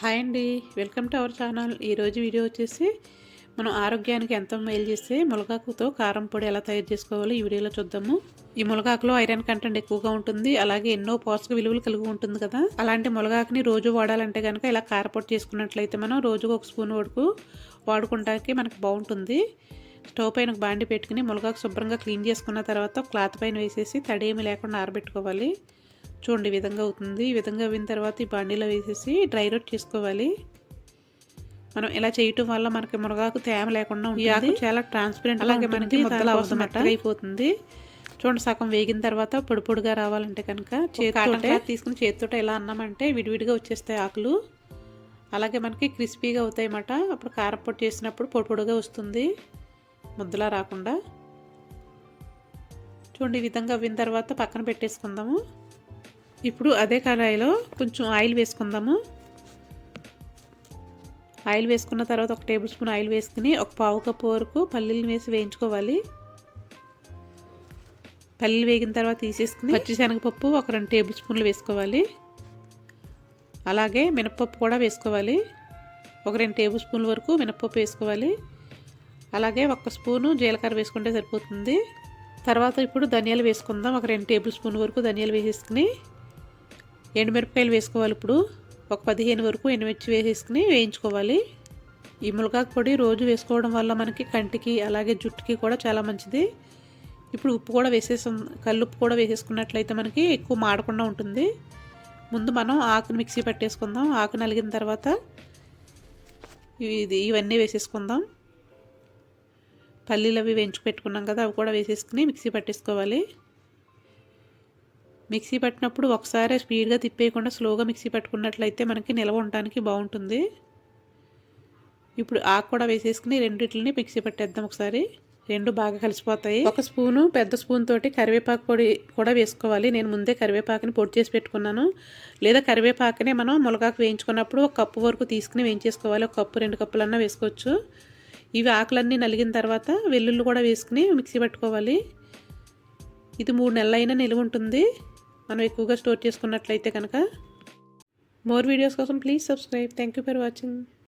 Hi అండి. Welcome to our channel. ఈరోజు video వచ్చేసి మనం ఆరోగ్యానికి ఎంతో మేలు చేస్తే మునగాకుతో కారం పొడి ఎలా తయారు చేసుకోవాలో ఈ వీడియోలో చూద్దాము. ఈ మునగాకులో ఐరన్ కంటెంట్ ఎక్కువగా ఉంటుంది. అలాగే ఎన్నో పోషక విలువలు కలిగి ఉంటుంది కదా. అలాంటి మునగాకుని రోజు వాడాలంటే కనుక ఇలా కారపొడి చేసుకున్నట్లయితే మనం రోజుకు ఒక స్పూన్ వరకు వాడుకుంటానికి మనకు బాగుంటుంది. స్టవ్ పైన బాండి పెట్టుకుని మునగాకు శుభ్రంగా క్లీన్ చేసుకున్న తర్వాత క్లాత్ పైన వేసేసి తడి ఏమి లేకుండా ఆరబెట్టుకోవాలి. చూడండి ఈ విధంగా అవుతుంది. ఈ విధంగా అయిన తర్వాత ఈ బాండీలో వేసేసి డ్రై రోట్ చేసుకోవాలి. మనం ఇలా చేయటం వల్ల మనకి మునగాకు తేమ లేకుండా ఉంటుంది. చాలా ట్రాన్స్పరెంట్ అలాగే మనకి ముద్దలు అవసరం అయిపోతుంది చూడండి సగం వేగిన తర్వాత పొడి పొడిగా రావాలంటే కనుక చేతితో తీసుకుని చేతితో ఎలా అన్నామంటే విడివిడిగా వచ్చేస్తాయి ఆకులు. అలాగే మనకి క్రిస్పీగా అవుతాయి అన్నమాట అప్పుడు కారపొడి చేసినప్పుడు పొడి పొడిగా వస్తుంది. ముద్దలా రాకుండా. చూడండి ఈ విధంగా అవిన తర్వాత పక్కన పెట్టేసుకుందాము. ఇప్పుడు అదే కళాయిలో కొంచెం ఆయిల్ వేసుకుందాము. ఆయిల్ వేసుకున్న తర్వాత ఒక టేబుల్ స్పూన్ ఆయిల్ వేసుకుని ఒక పావు కప్పు వరకు పల్లీలు వేసి వేయించుకోవాలి. పల్లీలు వేగిన తర్వాత తీసేసుకుని పచ్చిశనగపప్పు ఒక రెండు టేబుల్ స్పూన్లు వేసుకోవాలి. అలాగే మినపప్పు కూడా వేసుకోవాలి. ఒక రెండు టేబుల్ స్పూన్ల వరకు మినపప్పు వేసుకోవాలి. అలాగే ఒక స్పూను జీలకర్ర వేసుకుంటే సరిపోతుంది. తర్వాత ఇప్పుడు ధనియాలు వేసుకుందాం. ఒక రెండు టేబుల్ స్పూన్ వరకు ధనియాలు వేసేసుకుని ఎండుమిరపకాయలు వేసుకోవాలి ఇప్పుడు. ఒక పదిహేను వరకు ఎండుమిర్చి వేసేసుకుని వేయించుకోవాలి. ఈ ములగాకు పొడి రోజు వేసుకోవడం వల్ల మనకి కంటికి అలాగే జుట్టుకి కూడా చాలా మంచిది. ఇప్పుడు ఉప్పు కూడా వేసేసు కల్లుప్పు కూడా వేసేసుకున్నట్లయితే మనకి ఎక్కువ మాడకుండా ఉంటుంది. ముందు మనం ఆకును మిక్సీ పట్టేసుకుందాం. ఆకు నలిగిన తర్వాత ఇది ఇవన్నీ వేసేసుకుందాం. పల్లీలు అవి వేయించి పెట్టుకున్నాం కదా అవి కూడా వేసేసుకుని మిక్సీ పట్టేసుకోవాలి. మిక్సీ పట్టినప్పుడు ఒకసారి స్పీడ్గా తిప్పేయకుండా స్లోగా మిక్సీ పట్టుకున్నట్లయితే మనకి నిల్వ ఉండటానికి బాగుంటుంది. ఇప్పుడు ఆకు కూడా వేసేసుకుని రెండిట్లని మిక్సీ పట్టేద్దాం ఒకసారి. రెండు బాగా కలిసిపోతాయి. ఒక స్పూను పెద్ద స్పూన్ తోటి కరివేపాకు పొడి కూడా వేసుకోవాలి. నేను ముందే కరివేపాకుని పొడి చేసి పెట్టుకున్నాను. లేదా కరివేపాకునే మనం ములగాకు వేయించుకున్నప్పుడు ఒక కప్పు వరకు తీసుకుని వేయించేసుకోవాలి. ఒక కప్పు రెండు కప్పులన్నా వేసుకోవచ్చు. ఇవి ఆకులన్నీ నలిగిన తర్వాత వెల్లుల్లి కూడా వేసుకుని మిక్సీ పట్టుకోవాలి. ఇది మూడు నెలలైనా నిలువ ఉంటుంది మనం ఎక్కువగా స్టోర్ చేసుకున్నట్లయితే కనుక మోర్ వీడియోస్ కోసం please subscribe. Thank you for watching